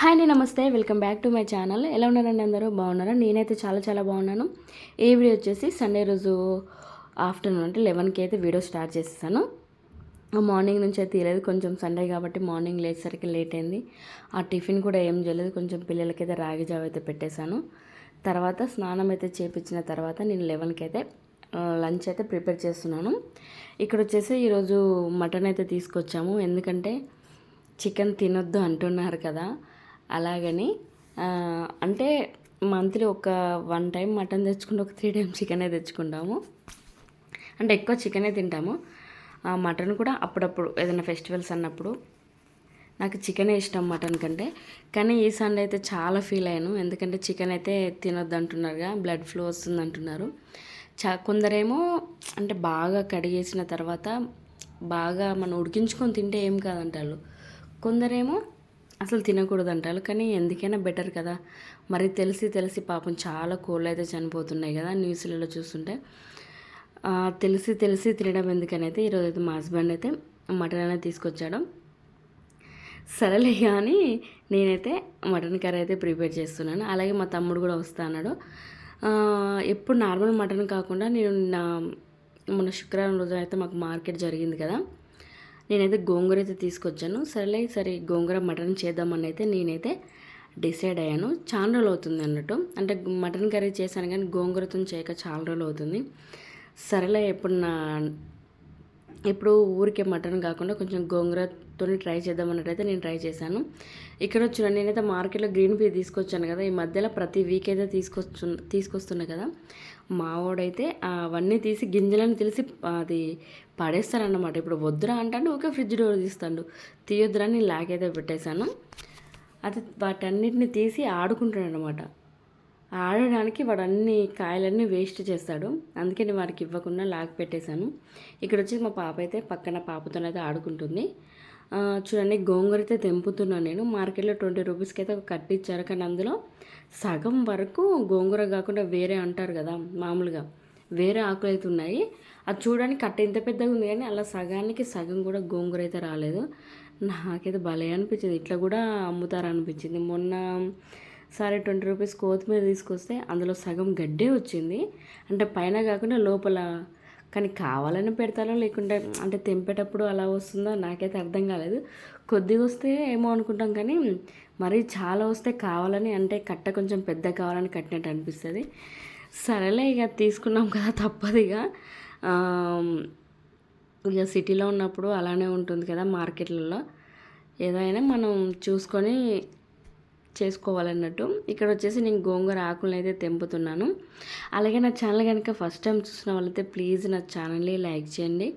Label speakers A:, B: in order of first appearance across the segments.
A: Hi అండి నమస్తే. Welcome back to my channel. ఎలా ఉన్నారండి అందరూ? బాగున్నారా? నేనైతే చాలా చాలా బాగున్నాను. ఈ వీడియో వచ్చేసి సండే రోజు ఆఫ్టర్నూన్ అంటే లెవెన్కి అయితే వీడియో స్టార్ట్ చేసేసాను. మార్నింగ్ నుంచి అయితే తీయలేదు. కొంచెం సండే కాబట్టి మార్నింగ్ లేచేసరికి లేట్ అయింది. ఆ టిఫిన్ కూడా ఏం చేయలేదు. కొంచెం పిల్లలకైతే రాగి జావ అయితే పెట్టేశాను. తర్వాత స్నానం అయితే చేపించిన తర్వాత నేను లెవెన్కి అయితే లంచ్ అయితే ప్రిపేర్ చేస్తున్నాను. ఇక్కడ వచ్చేసి ఈరోజు మటన్ అయితే తీసుకొచ్చాము. ఎందుకంటే చికెన్ తినొద్దు అంటున్నారు కదా. అలాగని అంటే మంత్లీ ఒక వన్ టైం మటన్ తెచ్చుకుంటే ఒక త్రీ టైమ్స్ చికెనే తెచ్చుకుంటాము. అంటే ఎక్కువ చికెనే తింటాము. ఆ, మటన్ కూడా అప్పుడప్పుడు ఏదైనా ఫెస్టివల్స్ అన్నప్పుడు. నాకు చికెనే ఇష్టం మటన్ కంటే. కానీ ఈ సండే అయితే చాలా ఫీల్ అయ్యాను. ఎందుకంటే చికెన్ అయితే తినొద్దు అంటున్నారుగా బ్లడ్ ఫ్లో వస్తుంది అంటున్నారు. చా కొందరేమో అంటే బాగా కడిగేసిన తర్వాత బాగా మనం ఉడికించుకొని తింటే ఏం కాదంటారు. కొందరేమో అసలు తినకూడదు అంటారు కానీ ఎందుకైనా బెటర్ కదా. మరి తెలిసి తెలిసి పాపం చాలా కోళ్ళు అయితే చనిపోతున్నాయి కదా న్యూస్లలో చూస్తుంటే. తెలిసి తెలిసి తినడం ఎందుకని అయితే ఈరోజు అయితే మా హస్బెండ్ అయితే మటన్ అనేది తీసుకొచ్చాడు. సరేలే కానీ నేనైతే మటన్ కర్రీ అయితే ప్రిపేర్ చేస్తున్నాను. అలాగే మా తమ్ముడు కూడా వస్తా అన్నాడు. ఎప్పుడు నార్మల్ మటన్ కాకుండా నేను నా మొన్న శుక్రవారం రోజు అయితే మాకు మార్కెట్ జరిగింది కదా. నేనైతే గోంగూర అయితే తీసుకొచ్చాను. సరేలే సరే గోంగూర మటన్ చేద్దామని అయితే నేనైతే డిసైడ్ అయ్యాను. చాలా రోజులు అవుతుంది అన్నట్టు. అంటే మటన్ కర్రీ చేశాను కానీ గోంగూరతో చేయక చాలా రోజులు అవుతుంది. సరేలే ఎప్పుడు నా ఇప్పుడు ఊరికే మటన్ కాకుండా కొంచెం గోంగూరతో ట్రై చేద్దాం అన్నట్టయితే నేను ట్రై చేశాను. ఇక్కడ వచ్చిన నేనైతే మార్కెట్లో గ్రీన్ పీ తీసుకొచ్చాను కదా. ఈ మధ్యలో ప్రతి వీక్ అయితే తీసుకొచ్చు తీసుకొస్తున్నా కదా. మావాడైతే అవన్నీ తీసి గింజలను తెలిసి అది పడేస్తారన్నమాట. ఇప్పుడు వద్దురా అంటే ఊకే ఫ్రిడ్జ్ డోర్ తీస్తాడు. తీయొద్దురా నేను లాగైతే పెట్టేశాను. అది వాటన్నిటిని తీసి ఆడుకుంటాడు అనమాట ఆడడానికి వాడు అన్ని కాయలన్నీ వేస్ట్ చేస్తాడు. అందుకే నేను వాడికి ఇవ్వకుండా లాగి పెట్టేశాను. ఇక్కడ వచ్చి మా పాప అయితే పక్కన పాపతోనైతే ఆడుకుంటుంది. చూడండి గోంగూర అయితే తెంపుతున్నాను నేను. మార్కెట్లో ట్వంటీ రూపీస్కి అయితే కట్టి ఇచ్చారు. కానీ అందులో సగం వరకు గోంగూర కాకుండా వేరే అంటారు కదా మామూలుగా. వేరే ఆకులు అయితే ఉన్నాయి. అది చూడడానికి కట్ట ఇంత పెద్దగా ఉంది కానీ అలా సగానికి సగం కూడా గోంగూర అయితే రాలేదు. నాకైతే భలే అనిపించింది. ఇట్లా కూడా అమ్ముతారు అనిపించింది మొన్న సరే ట్వంటీ రూపీస్ కొత్తిమీర తీసుకొస్తే అందులో సగం గడ్డే వచ్చింది. అంటే పైన కాకుండా లోపల కానీ కావాలని పెడతారో లేకుంటే అంటే తెంపేటప్పుడు అలా వస్తుందో నాకైతే అర్థం కాలేదు. కొద్దిగా వస్తే ఏమో అనుకుంటాం కానీ మరీ చాలా వస్తే కావాలని అంటే కట్ట కొంచెం పెద్ద కావాలని కట్టినట్టు అనిపిస్తుంది. సరేలే ఇక తీసుకున్నాం కదా తప్పదు ఇక. ఇక సిటీలో ఉన్నప్పుడు అలానే ఉంటుంది కదా మార్కెట్లలో. ఏదైనా మనం చూసుకొని చేసుకోవాలన్నట్టు. ఇక్కడ వచ్చేసి నేను గోంగూర ఆకులను అయితే తెంపుతున్నాను. అలాగే నా ఛానల్ కనుక ఫస్ట్ టైం చూసిన వాళ్ళైతే ప్లీజ్ నా ఛానల్ని లైక్ చేయండి.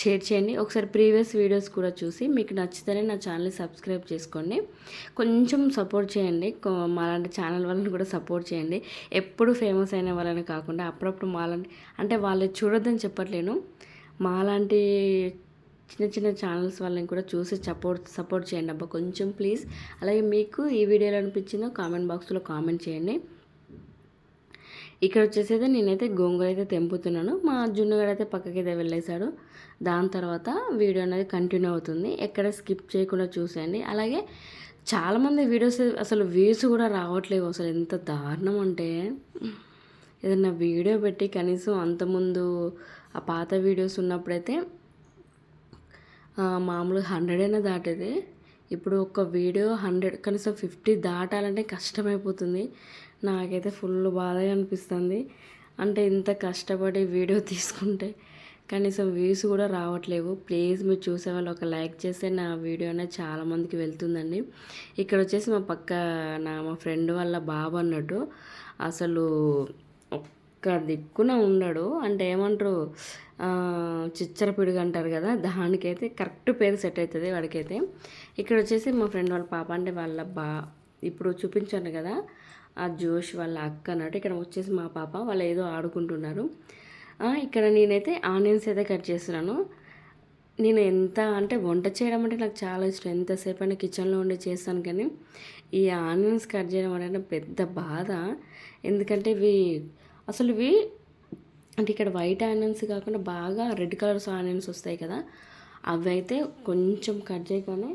A: షేర్ చేయండి. ఒకసారి ప్రీవియస్ వీడియోస్ కూడా చూసి మీకు నచ్చితేనే నా ఛానల్ని సబ్స్క్రైబ్ చేసుకోండి. కొంచెం సపోర్ట్ చేయండి. మాలాంటి ఛానల్ వాళ్ళని కూడా సపోర్ట్ చేయండి. ఎప్పుడు ఫేమస్ అయిన వాళ్ళని కాకుండా అప్పుడప్పుడు మాలాంటి అంటే వాళ్ళు చూడొద్దని చెప్పట్లేను. మాలాంటి చిన్న చిన్న ఛానల్స్ వాళ్ళని కూడా చూసి సపోర్ట్ సపోర్ట్ చేయండి అబ్బా కొంచెం ప్లీజ్. అలాగే మీకు ఈ వీడియోలో అనిపించిందో కామెంట్ బాక్స్లో కామెంట్ చేయండి. ఇక్కడ వచ్చేసి నేనైతే గోంగూర అయితే తెంపుతున్నాను. మా జున్నుగడ అయితే పక్కకి అయితే వెళ్ళేశాడు. దాని తర్వాత వీడియో అనేది కంటిన్యూ అవుతుంది. ఎక్కడ స్కిప్ చేయకుండా చూసేయండి. అలాగే చాలామంది వీడియోస్ అసలు వ్యూస్ కూడా రావట్లేవు. అసలు ఎంత దారుణం అంటే ఏదైనా వీడియో పెట్టి కనీసం అంతకుముందు ఆ పాత వీడియోస్ ఉన్నప్పుడైతే ఆ, మామూలుగా హండ్రెడ్ అయినా దాటేది. ఇప్పుడు ఒక వీడియో హండ్రెడ్ కనీసం ఫిఫ్టీ దాటాలంటే కష్టమైపోతుంది. నాకైతే ఫుల్ బాధగా అనిపిస్తుంది. అంటే ఇంత కష్టపడి వీడియో తీసుకుంటే కనీసం వ్యూస్ కూడా రావట్లేవు. ప్లీజ్ మీరు చూసే వాళ్ళు ఒక లైక్ చేస్తే నా వీడియో అనేది చాలామందికి వెళ్తుందండి. ఇక్కడ వచ్చేసి మా పక్క నా మా ఫ్రెండ్ వాళ్ళ బాబు అన్నట్టు అసలు ఒక్క దిక్కున ఉండడు. అంటే ఏమంటారు? ఆ, చిచ్చర పిడుగు అంటారు కదా దానికైతే కరెక్ట్ పేరు సెట్ అవుతుంది వాడికైతే. ఇక్కడ వచ్చేసి మా ఫ్రెండ్ వాళ్ళ పాప అంటే వాళ్ళ బా ఇప్పుడు చూపించాను కదా ఆ జోష్ వాళ్ళ అక్క అన్నట్టు ఇక్కడ వచ్చేసి మా పాప వాళ్ళు ఏదో ఆడుకుంటున్నారు. ఇక్కడ నేనైతే ఆనియన్స్ అయితే కట్ చేస్తున్నాను. నేను ఎంత అంటే వంట చేయడం అంటే నాకు చాలా ఇష్టం. ఎంతసేపు అయినా కిచెన్లో ఉండి చేస్తాను కానీ ఈ ఆనియన్స్ కట్ చేయడం అంటే పెద్ద బాధ. ఎందుకంటే ఇవి అసలు ఇవి అంటే ఇక్కడ వైట్ ఆనియన్స్ కాకుండా బాగా రెడ్ కలర్స్ ఆనియన్స్ వస్తాయి కదా అవి అయితే కొంచెం కట్ చేయగానే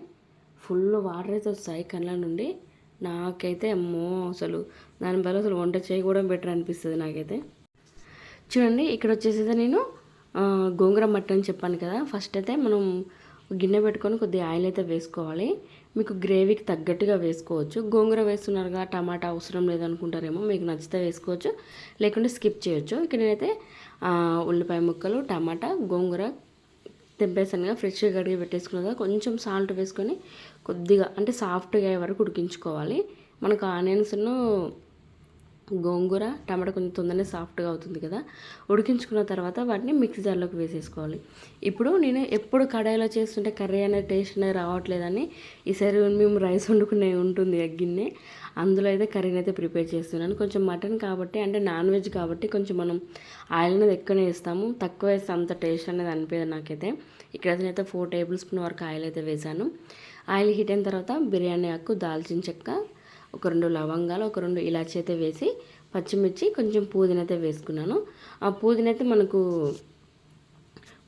A: ఫుల్ వాటర్ అయితే వస్తాయి కళ్ళ నుండి. నాకైతే అమ్మో అసలు దాని బదులు అసలు వంట చేయకూడదు బెటర్ అనిపిస్తుంది నాకైతే. చూడండి ఇక్కడ వచ్చేసి నేను గోంగూర మట్టని చెప్పాను కదా. ఫస్ట్ అయితే మనం గిన్నె పెట్టుకొని కొద్దిగా ఆయిల్ అయితే వేసుకోవాలి. మీకు గ్రేవీకి తగ్గట్టుగా వేసుకోవచ్చు. గోంగూర వేస్తున్నారుగా టమాటా అవసరం లేదనుకుంటారేమో మీకు నచ్చితే వేసుకోవచ్చు. లేకుంటే స్కిప్ చేయొచ్చు. ఇక్కడ నేనైతే ఉల్లిపాయ ముక్కలు టమాటా గోంగూర తెంపేసానుగా ఫ్రెష్గా కడిగి పెట్టేసుకున్నాక కొంచెం సాల్ట్ వేసుకొని కొద్దిగా అంటే సాఫ్ట్గా అయ్యే వరకు ఉడికించుకోవాలి. మనకు ఆనియన్స్ను గోంగూర టమాటా కొంచెం తొందరనే సాఫ్ట్గా అవుతుంది కదా. ఉడికించుకున్న తర్వాత వాటిని మిక్సీ జార్లోకి వేసేసుకోవాలి. ఇప్పుడు నేను ఎప్పుడు కడాయిలో చేస్తుంటే కర్రీ అనేది టేస్ట్ అనేది రావట్లేదని ఈసారి మేము రైస్ వండుకునే ఉంటుంది ఆ గిన్నె. అందులో అయితే కర్రీని అయితే ప్రిపేర్ చేస్తున్నాను. కొంచెం మటన్ కాబట్టి అంటే నాన్ వెజ్ కాబట్టి కొంచెం మనం ఆయిల్ అనేది ఎక్కువనే వేస్తాము. తక్కువ వేస్తే అంత టేస్ట్ అనేది అనిపించదు నాకైతే. ఇక్కడ నేనైతే ఫోర్ టేబుల్ స్పూన్ వరకు ఆయిల్ అయితే వేసాను. ఆయిల్ హీట్ అయిన తర్వాత బిర్యానీ ఆకు దాల్చిన చెక్క ఒక రెండు లవంగాలు ఒక రెండు ఇలాచి అయితే వేసి పచ్చిమిర్చి కొంచెం పుదీనైతే అయితే వేసుకున్నాను. ఆ పుదీనైతే అయితే మనకు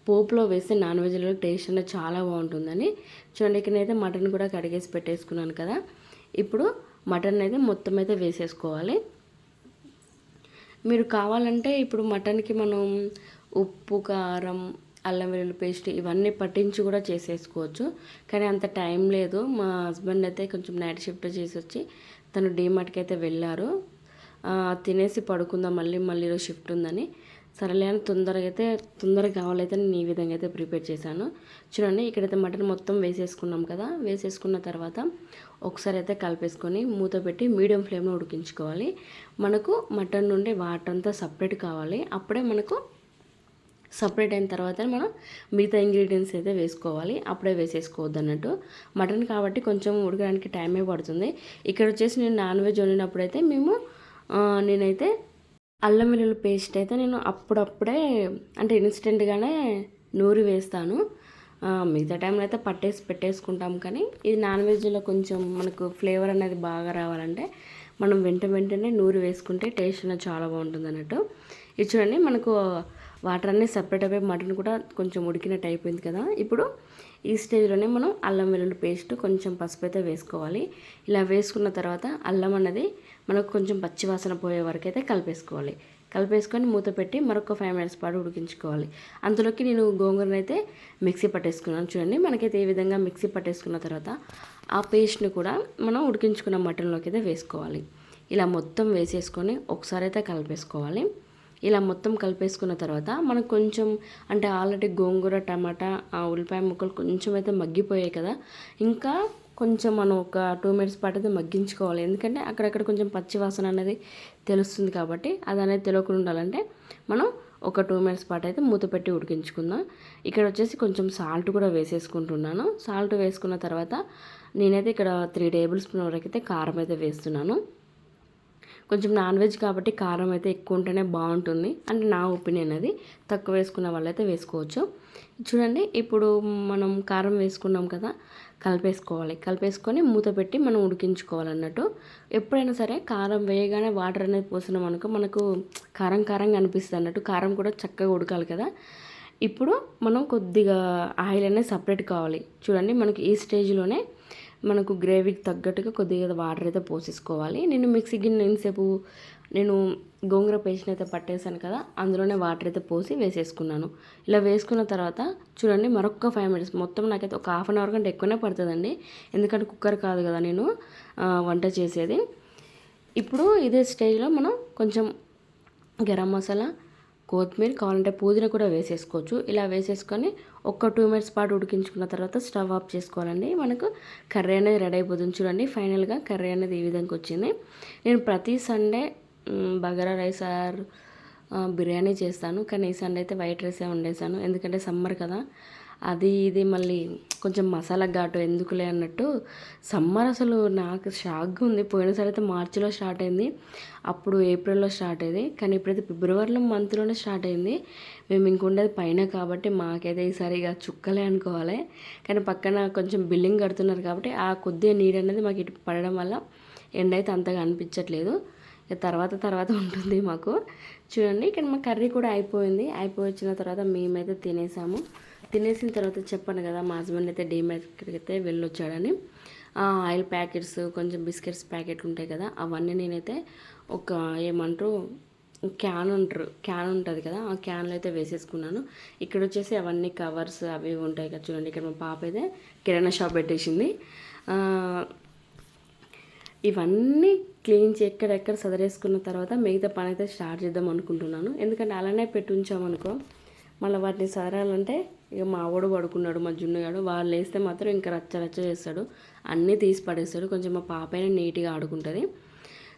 A: పోపులో వేస్తే నాన్ వెజ్లో టేస్ట్ అనేది చాలా బాగుంటుందని. చూడండి ఇక్కడ అయితే మటన్ కూడా కడిగేసి పెట్టేసుకున్నాను కదా. ఇప్పుడు మటన్ అయితే మొత్తం అయితే వేసేసుకోవాలి. మీరు కావాలంటే ఇప్పుడు మటన్కి మనం ఉప్పు కారం అల్లం వెల్లుల్లి పేస్ట్ ఇవన్నీ పట్టించి కూడా చేసేసుకోవచ్చు. కానీ అంత టైం లేదు. మా హస్బెండ్ అయితే కొంచెం నైట్ షిఫ్ట్ చేసి వచ్చి తను డీమార్ట్కి అయితే వెళ్ళారు. తినేసి పడుకుందాం మళ్ళీ మళ్ళీ ఈరోజు షిఫ్ట్ ఉందని. సరేలే అని తొందరగా అయితే తొందరగా కావాలైతే నేను ఈ విధంగా అయితే ప్రిపేర్ చేశాను. చూడండి ఇక్కడైతే మటన్ మొత్తం వేసేసుకున్నాం కదా. వేసేసుకున్న తర్వాత ఒకసారి అయితే కలిపేసుకొని మూత పెట్టి మీడియం ఫ్లేమ్లో ఉడికించుకోవాలి. మనకు మటన్ నుండి వాటర్ అంతా సపరేట్ కావాలి. అప్పుడే మనకు సపరేట్ అయిన తర్వాత మనం మిగతా ఇంగ్రీడియంట్స్ అయితే వేసుకోవాలి. అప్పుడే వేసేసుకోవద్దు అన్నట్టు మటన్ కాబట్టి కొంచెం ఉడకడానికి టైమే పడుతుంది. ఇక్కడ వచ్చేసి నేను నాన్ వెజ్ వండినప్పుడైతే మేము నేనైతే అల్లం వెల్లుల్లి పేస్ట్ అయితే నేను అప్పుడప్పుడే అంటే ఇన్స్టెంట్గానే నూరి వేస్తాను. మిగతా టైంలో అయితే పట్టేసి పెట్టేసుకుంటాం కానీ ఇది నాన్ వెజ్లో కొంచెం మనకు ఫ్లేవర్ అనేది బాగా రావాలంటే మనం వెంట వెంటనే నూరి వేసుకుంటే టేస్ట్ అనేది చాలా బాగుంటుంది అన్నట్టు. ఇది చూడండి మనకు వాటర్ అన్నీ సపరేట్ అయిపోయి మటన్ కూడా కొంచెం ఉడికినట్టు అయిపోయింది కదా. ఇప్పుడు ఈ స్టేజ్లోనే మనం అల్లం వెల్లుల్లి పేస్ట్ కొంచెం పసుపు అయితే వేసుకోవాలి. ఇలా వేసుకున్న తర్వాత అల్లం అన్నది మనకు కొంచెం పచ్చి వాసన పోయే వరకు అయితే కలిపేసుకోవాలి. కలిపేసుకొని మూత పెట్టి మరొక ఫైవ్ మినిట్స్ పాటు ఉడికించుకోవాలి. అందులోకి నేను గోంగూరను అయితే మిక్సీ పట్టేసుకున్నాను. చూడండి మనకైతే ఈ విధంగా మిక్సీ పట్టేసుకున్న తర్వాత ఆ పేస్ట్ని కూడా మనం ఉడికించుకున్న మటన్లోకి అయితే వేసుకోవాలి. ఇలా మొత్తం వేసేసుకొని ఒకసారి అయితే కలిపేసుకోవాలి. ఇలా మొత్తం కలిపేసుకున్న తర్వాత మనకు కొంచెం అంటే ఆల్రెడీ గోంగూర టమాటా ఆ ఉల్లిపాయ ముక్కలు కొంచెం అయితే మగ్గిపోయాయి కదా. ఇంకా కొంచెం మనం ఒక టూ మినిట్స్ పాటు అయితే మగ్గించుకోవాలి. ఎందుకంటే అక్కడక్కడ కొంచెం పచ్చి వాసన అనేది తెలుస్తుంది కాబట్టి అది అనేది తెలియకుండా ఉండాలంటే మనం ఒక టూ మినిట్స్ పాటు అయితే మూత పెట్టి ఉడికించుకుందాం. ఇక్కడ వచ్చేసి కొంచెం సాల్ట్ కూడా వేసేసుకుంటున్నాను. సాల్ట్ వేసుకున్న తర్వాత నేనైతే ఇక్కడ త్రీ టేబుల్ స్పూన్ వరకు అయితే కారం అయితే వేస్తున్నాను. కొంచెం నాన్ వెజ్ కాబట్టి కారం అయితే ఎక్కువ ఉంటేనే బాగుంటుంది. అంటే నా ఒపీనియన్ అది. తక్కువ వేసుకున్న వాళ్ళైతే వేసుకోవచ్చు. చూడండి ఇప్పుడు మనం కారం వేసుకున్నాం కదా కలిపేసుకోవాలి. కలిపేసుకొని మూత పెట్టి మనం ఉడికించుకోవాలన్నట్టు. ఎప్పుడైనా సరే కారం వేయగానే వాటర్ అనేది పోసినాం అనుకో మనకు కారం కారంగా అనిపిస్తుంది అన్నట్టు. కారం కూడా చక్కగా ఉడకాలి కదా. ఇప్పుడు మనం కొద్దిగా ఆయిల్ అనేది సపరేట్ కావాలి. చూడండి మనకి ఈ స్టేజ్లోనే మనకు గ్రేవీకి తగ్గట్టుగా కొద్దిగా వాటర్ అయితే పోసేసుకోవాలి. నేను మిక్సీ గిన్నె ఎంతసేపు నేను గోంగూర పేస్ట్ అయితే పట్టేసాను కదా అందులోనే వాటర్ అయితే పోసి వేసేసుకున్నాను. ఇలా వేసుకున్న తర్వాత చూడండి మరొక ఫైవ్ మినిట్స్ మొత్తం నాకైతే ఒక హాఫ్ అన్ అవర్ కంటే ఎక్కువనే పడుతుందండి. ఎందుకంటే కుక్కర్ కాదు కదా నేను వంట చేసేది. ఇప్పుడు ఇదే స్టేజ్లో మనం కొంచెం గరం మసాలా కొత్తిమీర కావాలంటే పుదీనా కూడా వేసేసుకోవచ్చు. ఇలా వేసేసుకొని ఒక్క టూ మినిట్స్ పాటు ఉడికించుకున్న తర్వాత స్టవ్ ఆఫ్ చేసుకోవాలండి. మనకు కర్రీ అనేది రెడీ అయిపోతుంది. చూడండి ఫైనల్గా కర్రీ అనేది ఈ విధంగా వచ్చింది. నేను ప్రతి Sunday bagara rice or biryani చేస్తాను. కానీ ఈ సండే అయితే వైట్ రైసే వండేసాను ఎందుకంటే సమ్మర్ కదా. అది ఇది మళ్ళీ కొంచెం మసాలా ఘాటు ఎందుకులే అన్నట్టు సమ్మర్ అసలు నాకు షాక్గా ఉంది. పోయినసారి అయితే మార్చిలో స్టార్ట్ అయింది. అప్పుడు ఏప్రిల్లో స్టార్ట్ అయింది. కానీ ఇప్పుడైతే ఫిబ్రవరిలో మంత్లోనే స్టార్ట్ అయింది. మేము ఇంకొండేది పైన కాబట్టి మాకైతే ఈసారి ఇక చుక్కలే అనుకోవాలి. కానీ పక్కన కొంచెం బిల్డింగ్ కడుతున్నారు కాబట్టి ఆ కొద్దిగా నీరు అనేది మాకు ఇటు పడడం వల్ల ఎండ అయితే అంతగా అనిపించట్లేదు. తర్వాత తర్వాత ఉంటుంది మాకు. చూడండి ఇక్కడ మా కర్రీ కూడా అయిపోయింది. అయిపోయి వచ్చిన తర్వాత మేమైతే తినేసాము. తినేసిన తర్వాత చెప్పాను కదా మా హస్బెండ్ అయితే డీమార్ట్కి అయితే వెళ్ళొచ్చాడని. ఆ, ఆయిల్ ప్యాకెట్స్ కొంచెం బిస్కెట్స్ ప్యాకెట్లు ఉంటాయి కదా అవన్నీ నేనైతే ఒక ఏమంటారు క్యాన్ అంటారు క్యాన్ ఉంటుంది కదా ఆ క్యాన్లో అయితే వేసేసుకున్నాను. ఇక్కడ వచ్చేసి అవన్నీ కవర్స్ అవి ఇవి ఉంటాయి కదా చూడండి ఇక్కడ మా పాప అయితే కిరాణా షాప్ పెట్టేసింది. ఇవన్నీ క్లీన్ చే ఎక్కడెక్కడ సదరేసుకున్న తర్వాత మిగతా పని అయితే స్టార్ట్ చేద్దాం అనుకుంటున్నాను. ఎందుకంటే అలానే పెట్టి ఉంచామనుకో మళ్ళీ వాటిని సదరాలంటే ఇక మా పడుకున్నాడు మా జున్నుగాడు వాళ్ళు వేస్తే మాత్రం ఇంకా రచ్చ రచ్చ చేస్తాడు. అన్నీ తీసి పడేస్తాడు. కొంచెం మా పాప అయినా నీట్గా ఆడుకుంటుంది.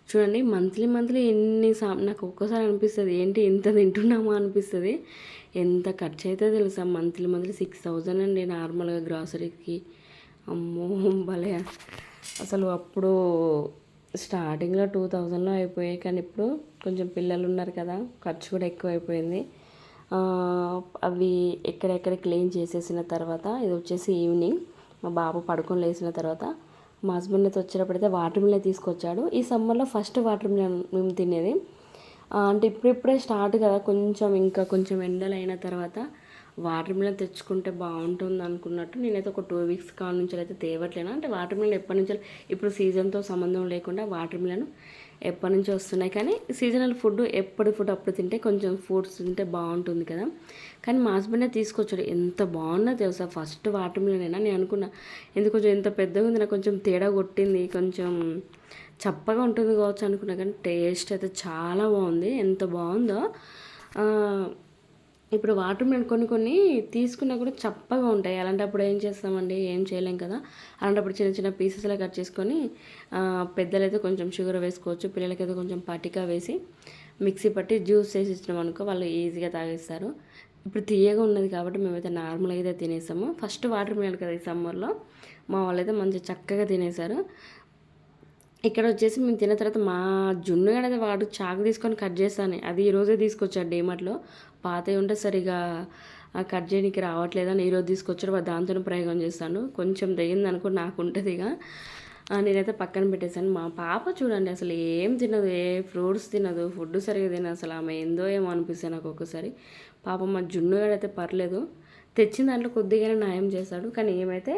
A: చూడండి మంత్లీ మంత్లీ ఎన్ని సా నాకు ఒక్కసారి అనిపిస్తుంది ఏంటి ఇంత తింటున్నామా అనిపిస్తుంది. ఎంత ఖర్చు అయితే తెలుసా మంత్లీ మంత్లీ సిక్స్ థౌజండ్ అండి నార్మల్గా గ్రాసరీకి. అమ్మో భలే. అసలు అప్పుడు స్టార్టింగ్లో టూ థౌజండ్లో అయిపోయాయి కానీ ఇప్పుడు కొంచెం పిల్లలు ఉన్నారు కదా ఖర్చు కూడా ఎక్కువ అయిపోయింది అవి ఎక్కడెక్కడ క్లీన్ చేసేసిన తర్వాత ఇది వచ్చేసి ఈవినింగ్ మా బాబు పడుకొని లేచిన తర్వాత మా హస్బెండ్ అయితే వచ్చేటప్పుడైతే వాటర్ మిలన్ తీసుకొచ్చాడు. ఈ సమ్మర్లో ఫస్ట్ వాటర్ మిలన్ మేము తినేది. అంటే ఇప్పుడిప్పుడే స్టార్ట్ కదా కొంచెం ఇంకా కొంచెం ఎండలు అయిన తర్వాత వాటర్ మిలన్ తెచ్చుకుంటే బాగుంటుంది అనుకున్నట్టు నేనైతే ఒక టూ వీక్స్ కాడ నుంచి అయితే తేవట్లేను. అంటే వాటర్ మిలన్ ఎప్పటి నుంచి ఇప్పుడు సీజన్తో సంబంధం లేకుండా వాటర్ మిలన్ ఎప్పటి నుంచి వస్తున్నాయి. కానీ సీజనల్ ఫుడ్ ఎప్పటి ఫుడ్ అప్పుడు తింటే కొంచెం ఫుడ్స్ తింటే బాగుంటుంది కదా. కానీ మా హస్బెండే తీసుకొచ్చాడు. ఎంత బాగున్నా తెలుసా? ఫస్ట్ వాటర్ నేను అనుకున్నా ఎందుకు కొంచెం ఎంత పెద్దగా ఉంది నాకు కొంచెం తేడా కొట్టింది కొంచెం చప్పగా ఉంటుంది కావచ్చు అనుకున్నా. కానీ టేస్ట్ అయితే చాలా బాగుంది. ఎంత బాగుందో. ఇప్పుడు వాటర్ మెలన్ కొన్ని కొన్ని తీసుకున్నా కూడా చప్పగా ఉంటాయి. అలాంటప్పుడు ఏం చేస్తామండి? ఏం చేయలేం కదా? అలాంటప్పుడు చిన్న చిన్న పీసెస్లా కట్ చేసుకొని పెద్దలైతే కొంచెం షుగర్ వేసుకోవచ్చు పిల్లలకైతే కొంచెం పటికా వేసి మిక్సీ పట్టి జ్యూస్ చేసి ఇచ్చినాం అనుకో వాళ్ళు ఈజీగా తాగేస్తారు. ఇప్పుడు తీయగా ఉన్నది కాబట్టి మేమైతే నార్మల్గా అయితే తినేసాము. ఫస్ట్ వాటర్ మిలన్ కదా ఈ సమ్మర్లో మా వాళ్ళైతే మంచిగా చక్కగా తినేశారు ఇక్కడ వచ్చేసి మేము తిన్న తర్వాత మా జున్ను గడ వాడు చాకు తీసుకొని కట్ చేస్తాను. అది ఈరోజే తీసుకొచ్చాడు డీమార్ట్లో పాతవి ఉంటే సరిగా ఆ కట్ చేయడానికి రావట్లేదని ఈరోజు తీసుకొచ్చాడు దాంతో ప్రయోగం చేస్తాను కొంచెం తెగింది అనుకో నాకు ఉంటుంది ఇక. నేనైతే పక్కన పెట్టేశాను. మా పాప చూడండి అసలు ఏం తినదు ఏ ఫ్రూట్స్ తినదు ఫుడ్ సరిగా తినదు. అసలు ఆమె ఏందో ఏమో అనిపిస్తాను నాకు ఒక్కొక్కసారి పాప మా జున్ను అయితే పర్లేదు. తెచ్చిన దాంట్లో కొద్దిగానే న్యాయం చేస్తాడు. కానీ ఏమైతే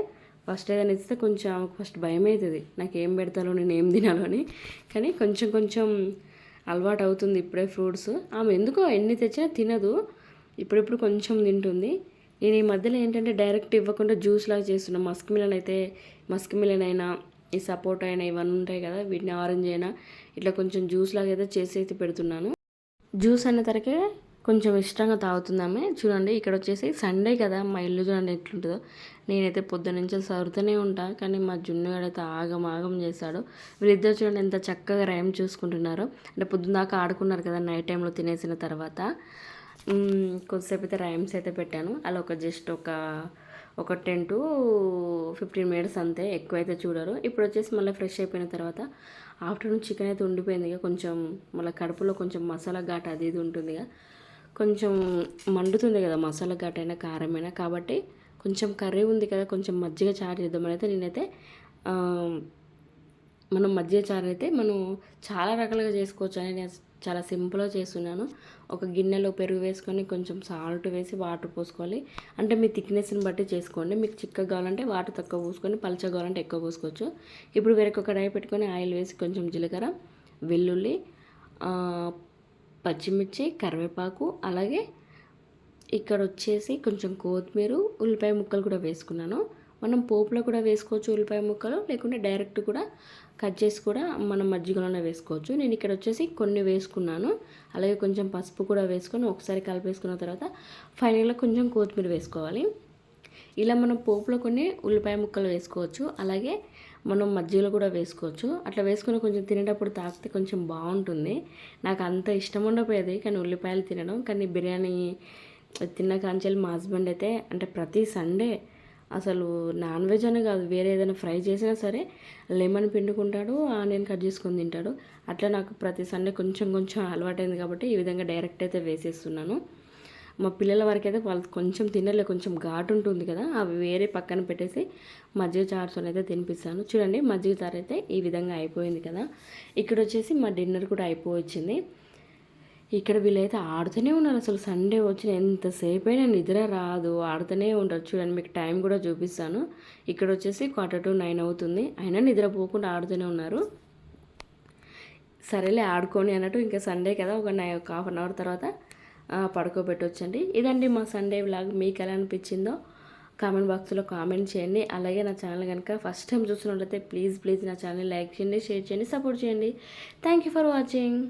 A: ఫస్ట్ ఏదైనా ఇస్తే కొంచెం ఆమెకు ఫస్ట్ భయం అవుతుంది నాకు ఏం పెడతాలో నేను ఏం తినాలో అని. కానీ కొంచెం కొంచెం అలవాటు అవుతుంది ఇప్పుడే ఫ్రూట్స్. ఆమె ఎందుకో ఎన్ని తెచ్చినా తినదు. ఇప్పుడిప్పుడు కొంచెం తింటుంది. నేను ఈ మధ్యలో ఏంటంటే డైరెక్ట్ ఇవ్వకుండా జ్యూస్ లాగా చేస్తున్నాను మస్క్ మిలన్ అయితే మస్క్ మిలన్ అయినా ఈ సపోటా అయినా ఇవన్నీ ఉంటాయి కదా వీటిని ఆరెంజ్ అయినా ఇట్లా కొంచెం జ్యూస్ లాగా అయితే చేసి అయితే పెడుతున్నాను. జ్యూస్ అన్న తరకే కొంచెం ఇష్టంగా తాగుతుందామే చూడండి ఇక్కడ వచ్చేసి సండే కదా. మా ఇల్లు చూడండి ఎట్లుంటుందో. నేనైతే పొద్దున్న నుంచి సరుతూనే ఉంటా. కానీ మా జున్నుగాడు అయితే ఆగం ఆగం చేశాడు. వీళ్ళిద్దరు చూడండి ఎంత చక్కగా రైమ్ చూసుకుంటున్నారో. అంటే పొద్దున్న దాకా ఆడుకున్నారు కదా నైట్ టైంలో తినేసిన తర్వాత. కొద్దిసేపు అయితే రైమ్స్ అయితే పెట్టాను. అలా ఒక జస్ట్ ఒక ఒక టెన్ టు ఫిఫ్టీన్ మినిట్స్ అంతే. ఎక్కువ అయితే చూడరు. ఇప్పుడు వచ్చేసి మళ్ళీ ఫ్రెష్ అయిపోయిన తర్వాత ఆఫ్టర్నూన్ చికెన్ అయితే ఉండిపోయింది. ఇక కొంచెం మళ్ళీ కడుపులో కొంచెం మసాలా ఘాట్ అది ఇది ఉంటుంది కదా కొంచెం మండుతుంది కదా మసాలా ఘాటైనా అయినా కారమైనా. కాబట్టి కొంచెం కర్రీ ఉంది కదా కొంచెం మజ్జిగ చారు చేద్దామని అయితే నేనైతే మనం మజ్జిగ చారు అయితే మనం చాలా రకాలుగా చేసుకోవచ్చు అని నేను చాలా సింపుల్గా చేస్తున్నాను. ఒక గిన్నెలో పెరుగు వేసుకొని కొంచెం సాల్ట్ వేసి వాటర్ పోసుకోవాలి. అంటే మీ థిక్నెస్ని బట్టి చేసుకోండి. మీకు చిక్కగా కావాలంటే వాటర్ తక్కువ పోసుకొని పలచగా కావాలంటే ఎక్కువ పోసుకోవచ్చు. ఇప్పుడు వేరొక కడాయి పెట్టుకొని ఆయిల్ వేసి కొంచెం జీలకర్ర వెల్లుల్లి పచ్చిమిర్చి కరివేపాకు అలాగే ఇక్కడ వచ్చేసి కొంచెం కొత్తిమీర ఉల్లిపాయ ముక్కలు కూడా వేసుకున్నాను. మనం పోపులో కూడా వేసుకోవచ్చు ఉల్లిపాయ ముక్కలు లేకుంటే డైరెక్ట్ కూడా కట్ చేసి కూడా మనం మజ్జిగలోనే వేసుకోవచ్చు. నేను ఇక్కడ వచ్చేసి కొన్ని వేసుకున్నాను. అలాగే కొంచెం పసుపు కూడా వేసుకొని ఒకసారి కలిపేసుకున్న తర్వాత ఫైనల్గా కొంచెం కొత్తిమీర వేసుకోవాలి. ఇలా మనం పోపులో కొన్ని ఉల్లిపాయ ముక్కలు వేసుకోవచ్చు. అలాగే మనం మజ్జిగలో కూడా వేసుకోవచ్చు. అట్లా వేసుకొని కొంచెం తినేటప్పుడు తాకితే కొంచెం బాగుంటుంది. నాకు అంత ఇష్టం ఉండకపోయేది కానీ ఉల్లిపాయలు తినడం. కానీ బిర్యానీ తిన్న కాంచెలు మా హస్బెండ్ అయితే అంటే ప్రతి సండే అసలు నాన్ వెజ్ అని కాదు వేరే ఏదైనా ఫ్రై చేసినా సరే లెమన్ పిండుకుంటాడు ఆనియన్ కట్ చేసుకొని తింటాడు. అట్లా నాకు ప్రతి సండే కొంచెం కొంచెం అలవాటైంది కాబట్టి ఈ విధంగా డైరెక్ట్ అయితే వేసేస్తున్నాను. మా పిల్లల వరకు అయితే వాళ్ళు కొంచెం తినలే కొంచెం ఘాటు ఉంటుంది కదా అవి వేరే పక్కన పెట్టేసి మజ్జిగ చారుతో అయితే తినిపిస్తాను. చూడండి మజ్జిగ చారు అయితే ఈ విధంగా అయిపోయింది కదా. ఇక్కడ వచ్చేసి మా డిన్నర్ కూడా అయిపోవచ్చింది. ఇక్కడ వీళ్ళైతే ఆడుతూనే ఉన్నారు. అసలు సండే వచ్చిన ఎంతసేపు అయినా నిద్ర రాదు ఆడుతూనే ఉంటారు. చూడండి మీకు టైం కూడా చూపిస్తాను. ఇక్కడ వచ్చేసి క్వార్టర్ టు నైన్ అవుతుంది. అయినా నిద్రపోకుండా ఆడుతూనే ఉన్నారు. సరేలే ఆడుకొని అన్నట్టు. ఇంకా సండే కదా ఒక నై ఒక హాఫ్ అన్ అవర్ తర్వాత పడుకోబెట్టొచ్చండి. ఇదండి మా సండే వ్లాగ్ మీకు ఎలా అనిపించిందో కామెంట్ బాక్స్లో కామెంట్ చేయండి. అలాగే నా ఛానల్ కనుక ఫస్ట్ టైం చూస్తున్నట్లయితే ప్లీజ్ ప్లీజ్ నా ఛానల్ లైక్ చేయండి షేర్ చేయండి సపోర్ట్ చేయండి. Thank you for watching